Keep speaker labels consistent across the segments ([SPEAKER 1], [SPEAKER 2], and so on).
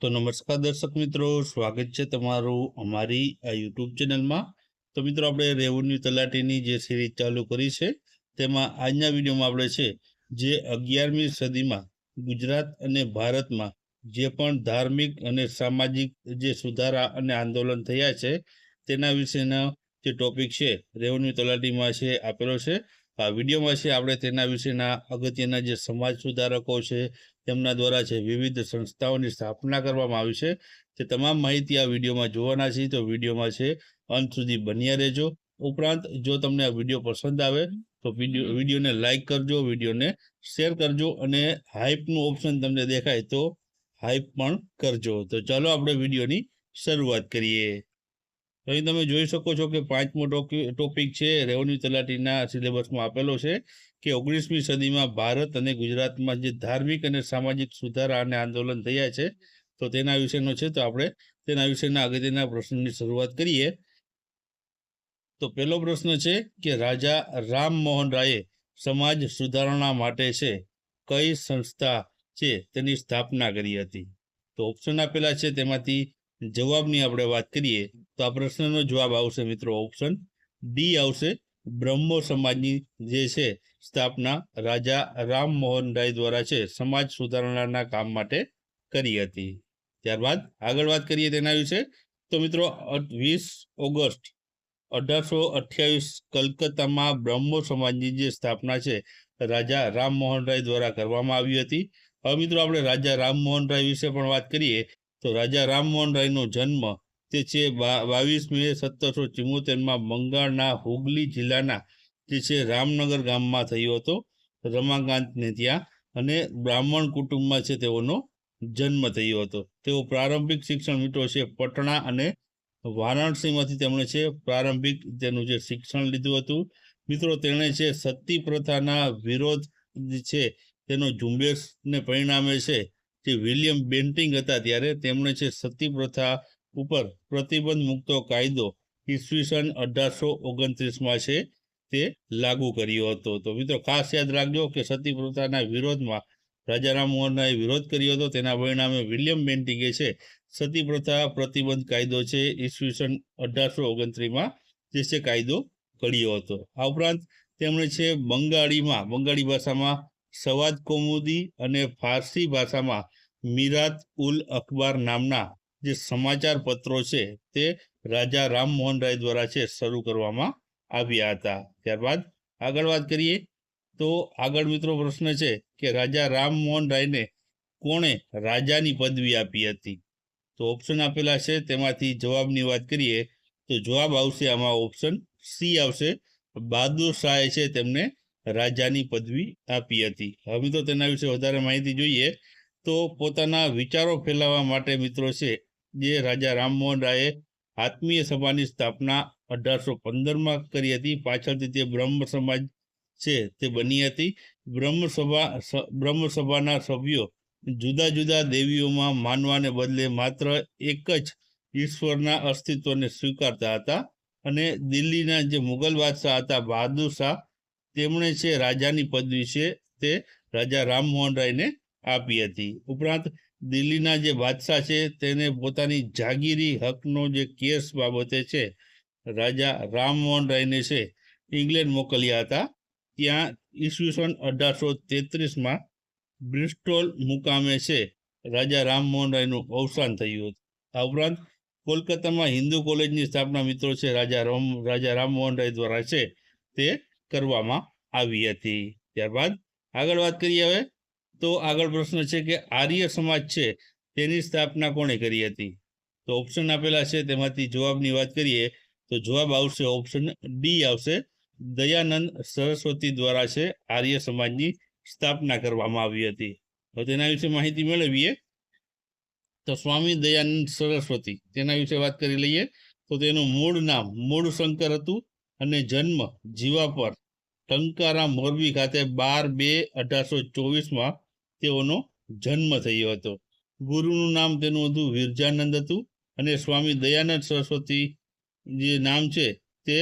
[SPEAKER 1] તો નમસ્કાર દર્શક મિત્રો, સ્વાગત છે તમારું અમારી આ યુટ્યુબ ચેનલમાં. તો મિત્રો, આપણે રેવન્યુ તલાટીની જે સિરીઝ ચાલુ કરી છે, તેમાં આજના વિડીયોમાં આપણે છે, જે અગિયારમી સદીમાં ગુજરાત અને ભારતમાં જે પણ ધાર્મિક અને સામાજિક જે સુધારા અને આંદોલન થયા છે, તેના વિશેના જે ટોપિક છે, રેવન્યુ તલાટીમાં છે, આપેલો છે. આ વિડીયોમાં છે આપણે તેના વિશેના અગત્યના જે સમાજ સુધારકો છે, તેમના દ્વારા છે વિવિધ સંસ્થાઓની સ્થાપના કરવામાં આવી છે. તે તમામ માહિતી આ વિડીયોમાં જોવાના છે, તો વિડીયોમાં છે અંત સુધી બન્યા રહેજો. ઉપરાંત, જો તમને આ વીડિયો પસંદ આવે, તો વીડિયો, વિડીયોને લાઇક કરજો, વિડીયોને શેર કરજો અને હાઇપનું ઓપ્શન તમને દેખાય તો હાઇપ પણ કરજો. તો ચાલો આપણે વિડીયોની શરૂઆત કરીએ. તો અહીં તમે જોઈ શકો છો કે પાંચમો ટોપિક છે, રેવન્યુ તલાટીના સિલેબસમાં આપેલો છે કે ઓગણીસમી સદીમાં ભારત અને ગુજરાતમાં જે ધાર્મિક અને સામાજિક સુધારા અને આંદોલન થયા છે, તો તેના વિશેનો છે, તો આપણે તેના વિશેના અગત્યના પ્રશ્નની શરૂઆત કરીએ. તો પહેલો પ્રશ્ન છે કે રાજા રામમોહન રાયે સમાજ સુધારણા માટે છે, કઈ સંસ્થા છે, તેની સ્થાપના કરી હતી? તો ઓપ્શન આપેલા છે, તેમાંથી જવાબની આપણે વાત કરીએ, તો આ પ્રશ્નનો જવાબ આવશે મિત્રો ઓપ્શન ડી આવશે. બ્રહ્મો સમાજની જે છે, સ્થાપના રાજા રામમોહન રાય દ્વારા છે, સમાજ સુધારણાના કામ માટે કરી હતી. ત્યારબાદ આગળ વાત કરીએ તેના વિશે, તો મિત્રો વીસ ઓગસ્ટ અઢારસો અઠ્યાવીસ કલકત્તામાં બ્રહ્મો સમાજની જે સ્થાપના છે, રાજા રામમોહન રાય દ્વારા કરવામાં આવી હતી. હવે મિત્રો આપણે રાજા રામમોહન રાય વિશે પણ વાત કરીએ તો રાજા રામમોહન રાયનો જન્મ તે છે બાવીસ મે સત્તરસો ચુમ્મોતેરમાં બંગાળના હુગલી જિલ્લાના જે છે રામનગર ગામમાં થયો હતો. રમાકાંતને ત્યાં અને બ્રાહ્મણ કુટુંબમાં છે તેઓનો જન્મ થયો હતો. તેઓ પ્રારંભિક શિક્ષણ મિત્રો છે પટણા અને વારાણસીમાંથી તેમણે છે પ્રારંભિક તેનું જે શિક્ષણ લીધું હતું. મિત્રો, તેણે છે સતી પ્રથાના વિરોધ છે તેનો ઝુંબેશને પરિણામે છે જે વિલિયમ બેન્ટિંગ હતા ત્યારે તેમણે છે સતી પ્રથા ઉપર પ્રતિબંધ મૂકતો કાયદો ઈસવીસન અઢારસો ઓગણત્રીસમાં છે તે લાગુ કર્યો હતો. તો મિત્રો ખાસ યાદ રાખજો કે સતી પ્રથાના વિરોધમાં રાજા રામમોહન રાયે વિરોધ કર્યો હતો. તેના પરિણામે વિલિયમ બેન્ટિંગે છે સતી પ્રથા પ્રતિબંધ કાયદો છે ઈસવીસન અઢારસો ઓગણત્રીસમાં જે છે કાયદો ઘડ્યો હતો. આ ઉપરાંત તેમણે છે બંગાળીમાં, બંગાળી ભાષામાં સવાદ કૌમુદી અને ફારસી ભાષામાં મીરાત ઉલ અખબાર નામના જે સમાચાર પત્રો છે તે રાજા રામમોહન રાય દ્વારા છે શરૂ કરવામાં આવ્યા હતા. ત્યારબાદ આગળ વાત કરીએ તો આગળ મિત્રો પ્રશ્ન છે કે રાજા રામમોહન રાયને કોણે રાજાની પદવી આપી હતી? તો ઓપ્શન આપેલા છે, તેમાંથી જવાબની વાત કરીએ તો જવાબ આવશે આમાં ઓપ્શન સી આવશે. બહાદુર શાહે છે તેમને રાજાની પદવી આપી હતી. હવે તો તેના વિશે વધારે માહિતી જોઈએ તો પોતાના વિચારો ફેલાવવા માટે મિત્રો છે, જે રાજા રામમોહન રાયે આત્મીય સભાની સ્થાપના અઢારસો પંદરમાં કરી હતી. પાછળથી તે બ્રહ્મ સમાજ છે તે બની હતી. બ્રહ્મસભા બ્રહ્મસભાના બ્રહ્મ સભ્યો જુદા જુદા દેવીઓમાં માનવાને બદલે માત્ર એક જ ઈશ્વરના અસ્તિત્વને સ્વીકારતા હતા અને દિલ્હીના જે મુગલ બાદશાહ હતા બહાદુર શાહ તેમણે છે રાજાની પદવી છે તે રાજા રામમોહન રાયને આપી હતી. ઉપરાંત દિલ્હીના જે બાદશાહ છે તેને પોતાની જાગીરી હકનો જે કેસ બાબતે છે રાજા રામમોહન રાયને છે ઇંગ્લેન્ડ મોકલ્યા હતા. ત્યાં ઈસવીસન અઢારસો તેત્રીસમાં બ્રિસ્ટોલ મુકામે છે રાજા રામમોહન રાયનું અવસાન થયું હતું. આ ઉપરાંત કોલકાતામાં હિન્દુ કોલેજની સ્થાપના મિત્રો છે રાજા રામ, રાજા રામમોહન રાય દ્વારા છે તે કરવામાં આવી હતી. ત્યારબાદ આગળ વાત કરીએ હવે, તો આગળ પ્રશ્ન છે કે આર્ય સમાજ છે તેની સ્થાપના કોણે કરી હતી? તો ઓપ્શન આપેલા છે, તેમાંથી જવાબની વાત કરીએ, તો જવાબ આવશે ઓપ્શન ડી આવશે. દયાનંદ સરસ્વતી દ્વારા છે આર્ય સમાજની સ્થાપના કરવામાં આવી હતી. તો તેના વિશે માહિતી મેળવીએ. તો સ્વામી દયાનંદ સરસ્વતી, તેના વિશે વાત કરી લઈએ. તો તેનું મૂળ નામ મૂળ શંકર હતું અને જન્મ જીવાપર ટંકારા મોરબી ખાતે બાર બે અઢારસો ચોવીસમાં તેઓનો જન્મ થયો હતો. ગુરુનું નામ તેનું હતું વિરજાનંદ હતું અને સ્વામી દયાનંદ સરસ્વતી જે નામ છે તે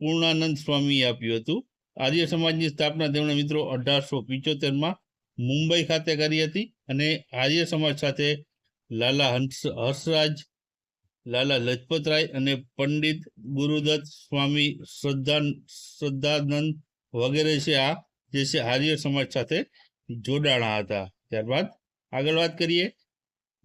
[SPEAKER 1] પૂર્ણાનંદ સ્વામીએ આપ્યું હતું. આર્ય સમાજની સ્થાપના તેમણે મિત્રો અઢારસો પિચોતેરમાં મુંબઈ ખાતે કરી હતી અને આર્ય સમાજ સાથે લાલા હંસ હર્ષરાજ લાલા લજપતરાય અને પંડિત ગુરુદત્ત સ્વામી શ્રદ્ધા શ્રદ્ધાનંદ વગેરે છે આ, જે છે આર્ય સમાજ સાથે જોડાણા હતા. ત્યારબાદ આગળ વાત કરીએ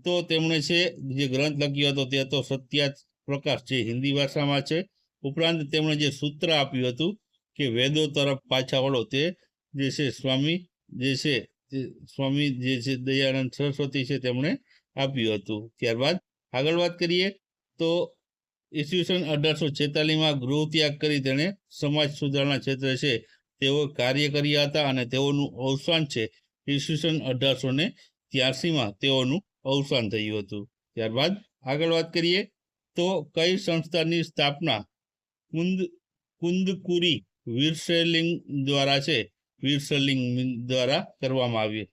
[SPEAKER 1] તો તેમણે છે, જે ગ્રંથ લખ્યો હતો તે હતો સત્યાજ પ્રકાશ, જે હિન્દી ભાષામાં છે. ઉપરાંત તેમણે જે સૂત્ર આપ્યું હતું કે વેદો તરફ પાછા વળો, તે જે છે સ્વામી, જે છે સ્વામી, જે છે દયાનંદ સરસ્વતી છે, તેમણે આપ્યું હતું. ત્યારબાદ આગળ વાત કરીએ તો ઈસવીસન અઢારસો છેતાલીસમાં ગૃહ ત્યાગ કરી તેણે સમાજ સુધારણા ક્ષેત્રે છે. તેઓ કાર્ય કર્યા હતા અને તેઓનું અવસાન છે. ઈસવીસન અઢારસો ને ત્યાસીમાં તેઓનું અવસાન થયું હતું. ત્યારબાદ આગળ વાત કરીએ તો કઈ સંસ્થાની સ્થાપના કુંદ, કુંદકુરી વીરસેલિંગ દ્વારા છે? વીરસેલિંગ દ્વારા કરવામાં આવી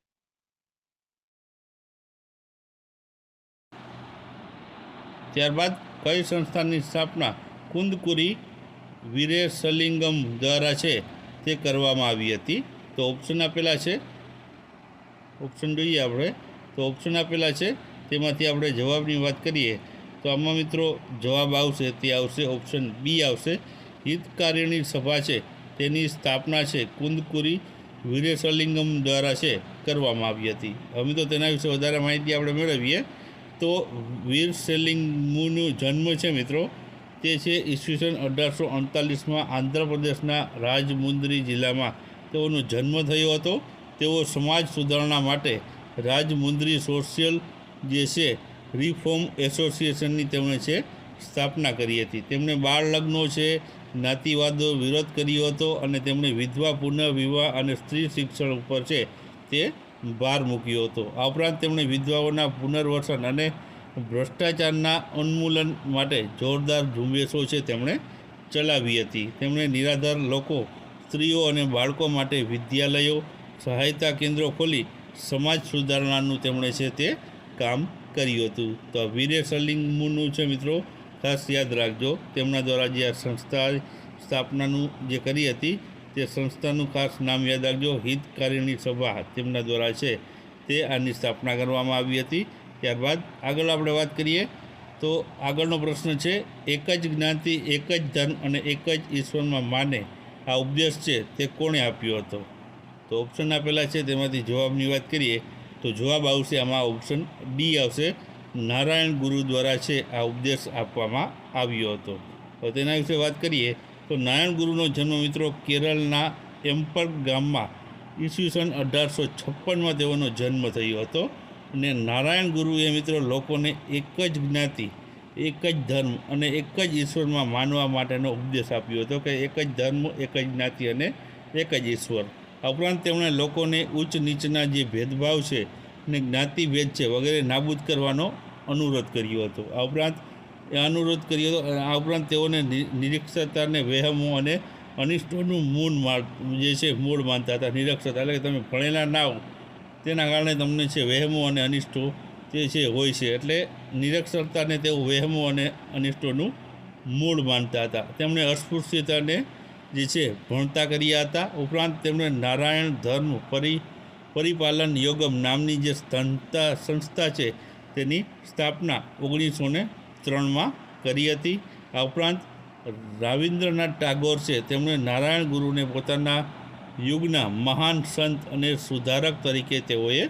[SPEAKER 1] ત્યારબાદ કઈ સંસ્થાની સ્થાપના કુંદકુરી વિરેસલિંગમ દ્વારા છે તે કરવામાં આવી હતી? તો ઓપ્શન આપેલા છે. ઓપ્શન જોઈએ આપણે. તો ઓપ્શન આપેલા છે. તેમાંથી આપણે જવાબની વાત કરીએ. તો આમાં મિત્રો જવાબ આવશે, તે આવશે ઓપ્શન બી આવશે. હિતકારીણી સભા છે. તેની સ્થાપના છે કુંદકુરી વિરેસલિંગમ દ્વારા છે, કરવામાં આવી હતી. હવે તો તેના વિશે વધારે માહિતી આપણે મેળવીએ. તો વીર સેલિંગમુનું જન્મ છે મિત્રો. તે છે ઈસવીસન અઢારસો અડતાલીસમાં આંધ્રપ્રદેશના રાજમુંદરી જિલ્લામાં. તેઓનો જન્મ થયો હતો. તેઓ સમાજ સુધારણા માટે રાજમુંદરી સોશિયલ જે છે રિફોર્મ એસોસિએશનની તેમણે છે સ્થાપના કરી હતી. તેમણે બાળ લગ્નો છે, જ્ઞાતિવાદો વિરોધ કર્યો હતો અને તેમણે વિધવા પુનઃવિવાહ અને સ્ત્રી શિક્ષણ ઉપર છે તે ભાર મૂક્યો હતો. આ ઉપરાંત તેમણે વિધવાઓના પુનર્વસન અને ભ્રષ્ટાચારના ઉન્મૂલન માટે જોરદાર ઝુંબેશો છે તેમણે ચલાવી હતી. તેમણે નિરાધાર લોકો, સ્ત્રીઓ અને બાળકો માટે વિદ્યાલયો, સહાયતા કેન્દ્રો ખોલી સમાજ સુધારણાનું તેમણે છે તે કામ કર્યું હતું. તો આ વીરે છે મિત્રો, ખાસ યાદ રાખજો. તેમના દ્વારા જે આ સંસ્થા સ્થાપનાનું જે કરી હતી તે સંસ્થાનું ખાસ નામ યાદ રાખજો, હિતકારીણી સભા. તેમના દ્વારા છે તે આની સ્થાપના કરવામાં આવી હતી. ત્યારબાદ આગળ આપણે વાત કરીએ તો આગળનો પ્રશ્ન છે, એક જ જ્ઞાતિ, એક જ ધર્મ અને એક જ ઈશ્વરમાં માને આ ઉપદેશ છે તે કોણે આપ્યો હતો? તો ઓપ્શન આપેલા છે, તેમાંથી જવાબની વાત કરીએ તો જવાબ આવશે આમાં ઓપ્શન ડી આવશે. નારાયણ ગુરુ દ્વારા છે આ ઉપદેશ આપવામાં આવ્યો હતો. તો તેના વિશે વાત કરીએ તો નારાયણ ગુરુનો જન્મ મિત્રો કેરળના એમ્પર ગામમાં ઈસવીસન અઢારસો છપ્પનમાં તેઓનો જન્મ થયો હતો. અને નારાયણ ગુરુએ મિત્રો લોકોને એક જ જ્ઞાતિ, એક જ ધર્મ અને એક જ ઈશ્વરમાં માનવા માટેનો ઉપદેશ આપ્યો હતો કે એક જ ધર્મ, એક જ જ્ઞાતિ અને એક જ ઈશ્વર. આ ઉપરાંત તેમણે લોકોને ઉચ્ચ નીચના જે ભેદભાવ છે અને જ્ઞાતિભેદ છે વગેરે નાબૂદ કરવાનો અનુરોધ કર્યો હતો. આ ઉપરાંત અનુરોધ કર્યો હતો આ ઉપરાંત તેઓને નિરક્ષરતાને વહેમો અને અનિષ્ટોનું મૂળ માર જે છે મૂળ માનતા હતા. નિરક્ષરતા એટલે કે તમે ભણેલા ના હો તેના કારણે તમને છે વહેમો અને અનિષ્ટો તે છે હોય છે. એટલે નિરક્ષરતાને તેઓ વહેમો અને અનિષ્ટોનું મૂળ માનતા હતા. તેમણે અસ્પૃશ્યતાને જે છે ભણતા કર્યા હતા. ઉપરાંત તેમણે નારાયણ ધર્મ પરિ, પરિપાલન યોગમ નામની જે સંસ્થા સંસ્થા છે તેની સ્થાપના ઓગણીસો ને ત્રણમાં કરી હતી. આ ઉપરાંત રાવિન્દ્રનાથ ટાગોર છે, તેમણે નારાયણ ગુરુને પોતાના યુગના મહાન સંત અને સુધારક તરીકે તેઓએ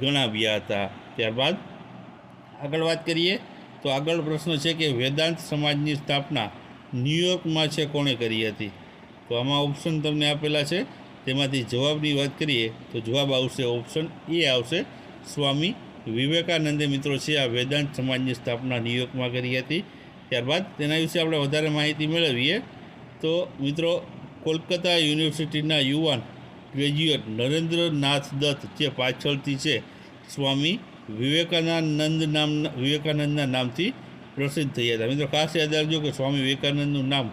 [SPEAKER 1] ગણાવ્યા હતા. ત્યારબાદ આગળ વાત કરીએ, તો આગળ પ્રશ્ન છે કે વેદાંત સમાજની સ્થાપના ન્યુયોર્કમાં છે, કોણે કરી હતી? તો આમાં ઓપ્શન તમને આપેલા છે. તેમાંથી જવાબની વાત કરીએ, તો જવાબ આવશે ઓપ્શન એ આવશે, સ્વામી વિવેકાનંદે મિત્રો છે, આ વેદાંત સમાજની સ્થાપના ન્યુયોર્કમાં કરી હતી. ત્યારબાદ તેના વિશે આપણે વધારે માહિતી મેળવીએ. તો મિત્રો, કોલકાતા યુનિવર્સિટીના યુવાન ગ્રેજ્યુએટ નરેન્દ્રનાથ દત્ત જે પાછળથી છે, સ્વામી વિવેકાનંદ નામના વિવેકાનંદના નામથી પ્રસિદ્ધ થયા હતા. મિત્રો, ખાસ યાદ રાખજો કે સ્વામી વિવેકાનંદનું નામ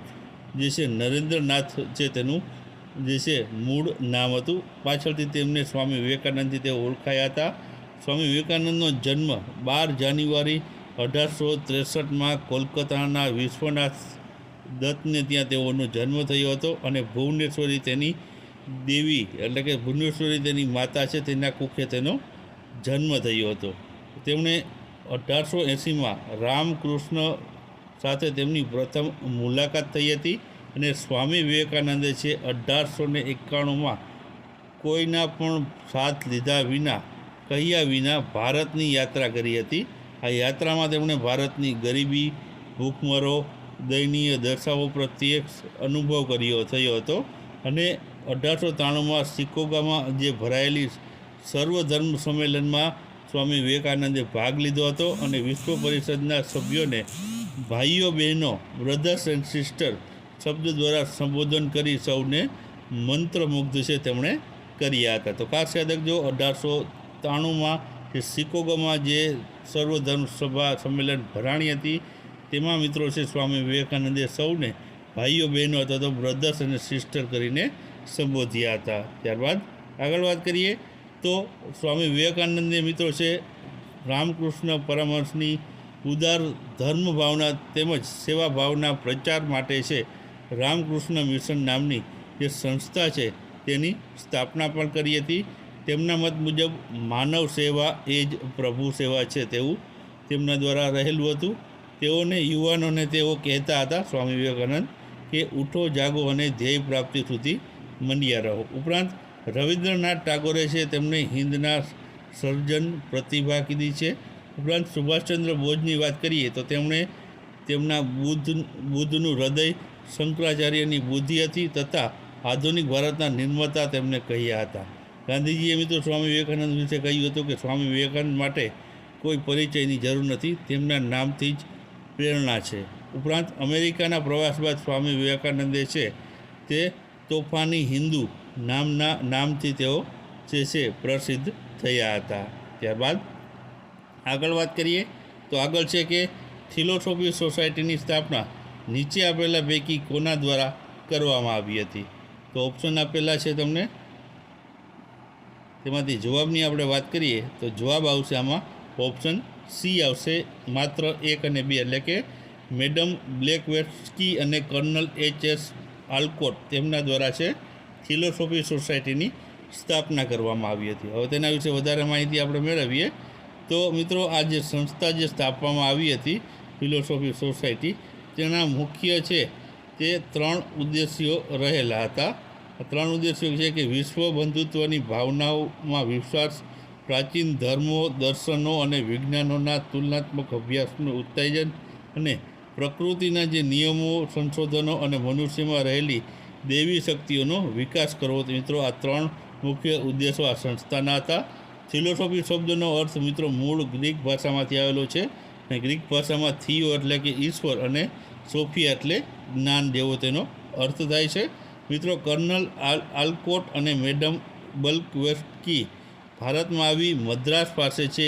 [SPEAKER 1] જે છે, નરેન્દ્રનાથ છે, તેનું જે છે, મૂળ નામ હતું. પાછળથી તેમને સ્વામી વિવેકાનંદથી તે ઓળખાયા હતા. સ્વામી વિવેકાનંદનો જન્મ બાર જાન્યુઆરી અઢારસો ત્રેસઠમાં કોલકાતાના વિશ્વનાથ દત્તને ત્યાં તેઓનો જન્મ થયો હતો અને ભુવનેશ્વરી તેની દેવી, એટલે કે ભુવનેશ્વરી તેની માતા છે, તેના કુખે તેનો જન્મ થયો હતો. તેમણે અઢારસો એંસીમાં રામકૃષ્ણ સાથે તેમની પ્રથમ મુલાકાત થઈ હતી અને સ્વામી વિવેકાનંદે છે, અઢારસો ને એકાણુંમાં કોઈના પણ સાથ લીધા વિના કહ્યા વિના ભારતની યાત્રા કરી હતી. આ યાત્રામાં તેમણે ભારતની ગરીબી, ભૂખમરો, દયનીય દર્શાવો પ્રત્યે અનુભવ કર્યો થયો હતો અને અઢારસો ત્રાણુંમાં સિકોગામાં જે ભરાયેલી સર્વધર્મ સંમેલનમાં સ્વામી વિવેકાનંદે ભાગ લીધો હતો અને વિશ્વ પરિષદના સભ્યોને ભાઈઓ, બહેનો બ્રધર્સ એન્ડ સિસ્ટર શબ્દ દ્વારા સંબોધન કરી સૌને મંત્રમુગ્ધ છે તેમણે કર્યા હતા. તો ખાસ યાદ રાખજો, અઢારસો ત્રાણુંમાં કે સિકોગોમાં જે સર્વધર્મ સભા સંમેલન ભરાણી હતી, તેમાં મિત્રો છે સ્વામી વિવેકાનંદે સૌને ભાઈઓ, બહેનો અથવા તો બ્રધર્સ અને સિસ્ટર કરીને સંબોધ્યા હતા. ત્યારબાદ આગળ વાત કરીએ તો સ્વામી વિવેકાનંદે મિત્રો છે રામકૃષ્ણ પરમહંસની ઉદાર ધર્મ ભાવના તેમજ સેવા ભાવના પ્રચાર માટે છે રામકૃષ્ણ મિશન નામની જે સંસ્થા છે તેની સ્થાપના પણ કરી હતી. તેમના મત મુજબ માનવ સેવા એ જ પ્રભુ સેવા છે તેવું તેમના દ્વારા રહેલું હતું. તેઓને યુવાનોને તેઓ કહેતા હતા, સ્વામી વિવેકાનંદ, કે ઉઠો, જાગો અને ધ્યેય પ્રાપ્તિ સુધી મંડ્યા રહો. ઉપરાંત રવિન્દ્રનાથ ટાગોરે છે તેમને હિન્દના સર્જન પ્રતિભા કીધી છે. ઉપરાંત સુભાષચંદ્ર બોઝની વાત કરીએ તો તેમણે તેમના બુદ્ધ, બુદ્ધનું હૃદય શંકરાચાર્યની બુદ્ધિ હતી તથા આધુનિક ભારતના નિર્માતા તેમને કહ્યા હતા. ગાંધીજીએ મિત્રો સ્વામી વિવેકાનંદ વિશે કહ્યું હતું કે સ્વામી વિવેકાનંદ માટે કોઈ પરિચયની જરૂર નથી, તેમના નામથી જ પ્રેરણા છે. ઉપરાંત અમેરિકાના પ્રવાસ બાદ સ્વામી વિવેકાનંદે છે તે તોફાની હિન્દુ નામના નામથી તેઓ જે છે પ્રસિદ્ધ થયા હતા. ત્યારબાદ આગળ વાત કરીએ તો આગળ છે કે થિલોસોફી સોસાયટીની સ્થાપના નીચે આપેલા પૈકી કોના દ્વારા કરવામાં આવી હતી? તો ઓપ્શન આપેલા છે તમને તેમાંથી જવાબની આપણે વાત કરીએ તો જવાબ આવશે આમાં ઓપ્શન સી આવશે માત્ર એક અને બે એટલે કે મેડમ બ્લેકવેસ્કી અને કર્નલ એચ એસ આલ્કોટ તેમના દ્વારા છે ફિલોસોફી સોસાયટીની સ્થાપના કરવામાં આવી હતી. હવે તેના વિશે વધારે માહિતી આપણે મેળવીએ. તો મિત્રો, આ જે સંસ્થા જે સ્થાપવામાં આવી હતી ફિલોસોફી સોસાયટી, તેના મુખ્ય છે તે ત્રણ ઉદ્દેશ્યો રહેલા હતા. ત્રણ ઉદ્દેશ્યો છે કે વિશ્વ બંધુત્વની ભાવનાઓમાં વિશ્વાસ, પ્રાચીન ધર્મો, દર્શનો અને વિજ્ઞાનોના તુલનાત્મક અભ્યાસનું ઉત્તેજન અને પ્રકૃતિના જે નિયમો, સંશોધનો અને મનુષ્યમાં રહેલી દેવી શક્તિઓનો વિકાસ કરવો. મિત્રો, આ ત્રણ મુખ્ય ઉદ્દેશો આ સંસ્થાના હતા. ફિલોસોફી શબ્દનો અર્થ મિત્રો મૂળ ગ્રીક ભાષામાંથી આવેલો છે અને ગ્રીક ભાષામાં થિયો એટલે કે ઈશ્વર અને સોફિયા એટલે જ્ઞાન જેવો તેનો અર્થ થાય છે. મિત્રો, કર્નલ આલ, આલકોટ અને મેડમ બલ્કવેસ્કી ભારતમાં આવી મદ્રાસ પાસે છે.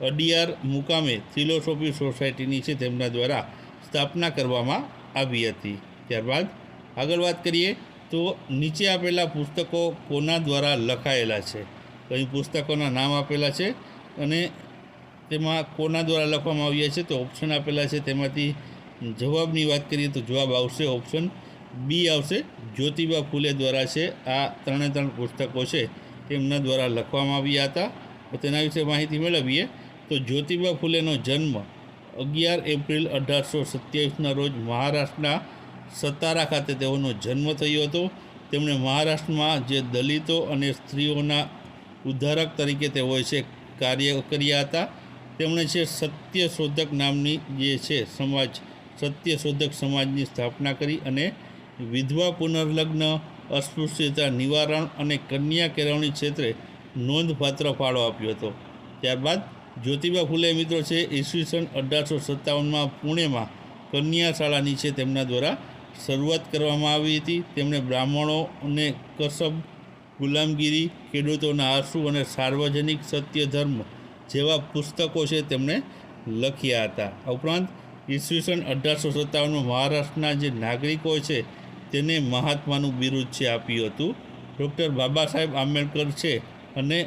[SPEAKER 1] અડિયાર મુકામે ફિલોસોફી સોસાયટીની છે. તેમના દ્વારા સ્થાપના કરવામાં આવી હતી. ત્યારબાદ આગળ વાત કરીએ તો નીચે આપેલા પુસ્તકો કોના દ્વારા લખાયેલા છે? તો પુસ્તકોના નામ આપેલા છે અને તેમાં કોના દ્વારા લખવામાં આવ્યા છે? તો ઓપ્શન આપેલા છે. તેમાંથી જવાબની વાત કરીએ તો જવાબ આવશે ઓપ્શન બી આવશે. જ્યોતિબા ફૂલે દ્વારા છે. આ ત્રણે ત્રણ પુસ્તકો છે. તેમના દ્વારા લખવામાં આવ્યા હતા. તેના વિશે માહિતી મેળવીએ. તો જ્યોતિબા ફૂલેનો જન્મ અગિયાર એપ્રિલ અઢારસો સત્યાવીસના રોજ મહારાષ્ટ્રના સતારા ખાતે તેઓનો જન્મ થયો હતો. તેમણે મહારાષ્ટ્રમાં જે દલિતો અને સ્ત્રીઓના ઉદ્ધારક તરીકે તેઓએ છે કાર્ય કર્યા હતા. તેમણે છે સત્ય શોધક નામની જે છે સમાજ સત્ય શોધક સમાજની સ્થાપના કરી અને વિધવા પુનર્લગ્ન, અસ્પૃશ્યતા નિવારણ અને કન્યા કેળવણી ક્ષેત્રે નોંધપાત્ર ફાળો આપ્યો હતો. ત્યારબાદ જ્યોતિબા ફૂલે મિત્રો છે, ઈસવીસન અઢારસો સત્તાવનમાં પુણેમાં કન્યા શાળાની છે, તેમના દ્વારા શરૂઆત કરવામાં આવી હતી. તેમણે બ્રાહ્મણો અને કસબ, ગુલામગીરી, ખેડૂતોના આંસુ અને સાર્વજનિક સત્ય ધર્મ જેવા પુસ્તકો છે તેમણે લખ્યા હતા. ઉપરાંત ઈસવીસન અઢારસો સત્તાવનમાં મહારાષ્ટ્રના જે નાગરિકો છે તેને મહાત્માનું બિરુદ છે આપ્યું હતું. ડૉક્ટર બાબા સાહેબ આંબેડકર છે અને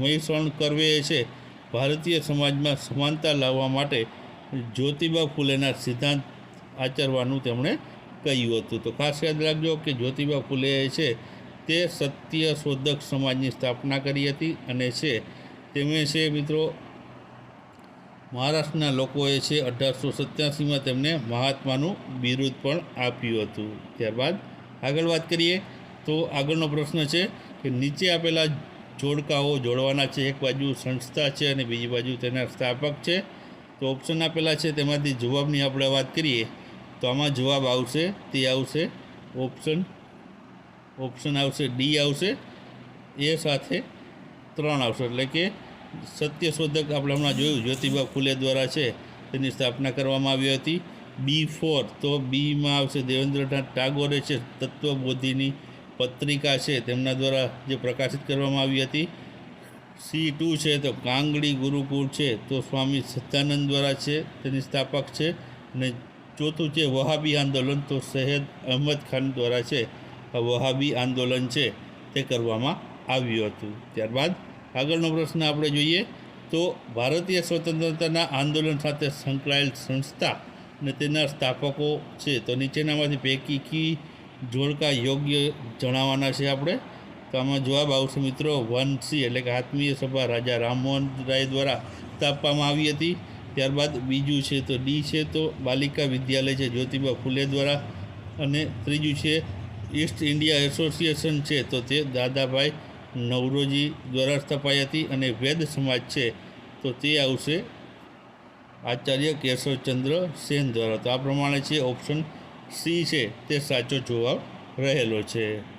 [SPEAKER 1] મહિષણ કરવે છે. ભારતીય સમાજમાં સમાનતા લાવવા માટે જ્યોતિબા ફૂલેના સિદ્ધાંત આચરવાનું તેમણે કહ્યું હતું. તો ખાસ યાદ રાખજો કે જ્યોતિબા ફૂલે છે તે સત્ય શોધક સમાજની સ્થાપના કરી હતી અને છે. તેમણે છે મિત્રો મહારાષ્ટ્રના લોકોએ છે અઢારસો સત્યાસીમાં તેમને મહાત્માનું બિરુદ પણ આપ્યું હતું. ત્યારબાદ આગળ વાત કરીએ તો આગળનો પ્રશ્ન છે કે નીચે આપેલા જોડકાઓ જોડવાના છે, એક બાજુ સંસ્થા છે અને બીજી બાજુ તેના સ્થાપક છે. તો ઓપ્શન આપેલા છે, તેમાંથી જવાબની આપણે વાત કરીએ તો આમાં જવાબ આવશે, તે આવશે ઓપ્શન ઓપ્શન આવશે, ડી આવશે, એ સાથે ત્રણ આવશે. એટલે કે સત્યશોધક આપણે હમણાં જોયું, જ્યોતિબા ફૂલે દ્વારા છે, તેની સ્થાપના કરવામાં આવી હતી. બી ફોર, તો બીમાં આવશે દેવેન્દ્રનાથ ટાગોરે છે, તત્વબોધિની પત્રિકા છે, તેમના દ્વારા જે પ્રકાશિત કરવામાં આવી હતી. સી ટુ છે, તો કાંગડી ગુરુકુળ છે, તો સ્વામી સત્યાનંદ દ્વારા છે, તેની સ્થાપક છે. અને ચોથું છે, વહાબી આંદોલન, તો સૈયદ અહમદ ખાન દ્વારા છે, આ વહાબી આંદોલન છે, તે કરવામાં આવ્યું હતું. ત્યારબાદ આગળનો પ્રશ્ન આપણે જોઈએ તો ભારતીય સ્વતંત્રતાના આંદોલન સાથે સંકળાયેલ સંસ્થા અને તેના સ્થાપકો છે તો નીચેનામાંથી પૈકી કી જોડકા યોગ્ય જણાવવાના છે આપણે? તો આમાં જવાબ આવશે મિત્રો વન એટલે કે આત્મીય સભા રાજા રામમોહન રાય દ્વારા સ્થાપવામાં આવી હતી. ત્યારબાદ બીજું છે તો ડી છે તો બાલિકા વિદ્યાલય છે જ્યોતિબા ફૂલે દ્વારા અને ત્રીજું છે ઈસ્ટ ઇન્ડિયા એસોસિએશન છે તો તે દાદાભાઈ નવરોજી દ્વારા સ્થપાઈ હતી અને વેદ સમાજ છે, તો તે આવશે આચાર્ય કેશવચંદ્ર સેન દ્વારા. તો આ પ્રમાણે છે ઓપ્શન સી છે, તે સાચો જવાબ રહેલો છે.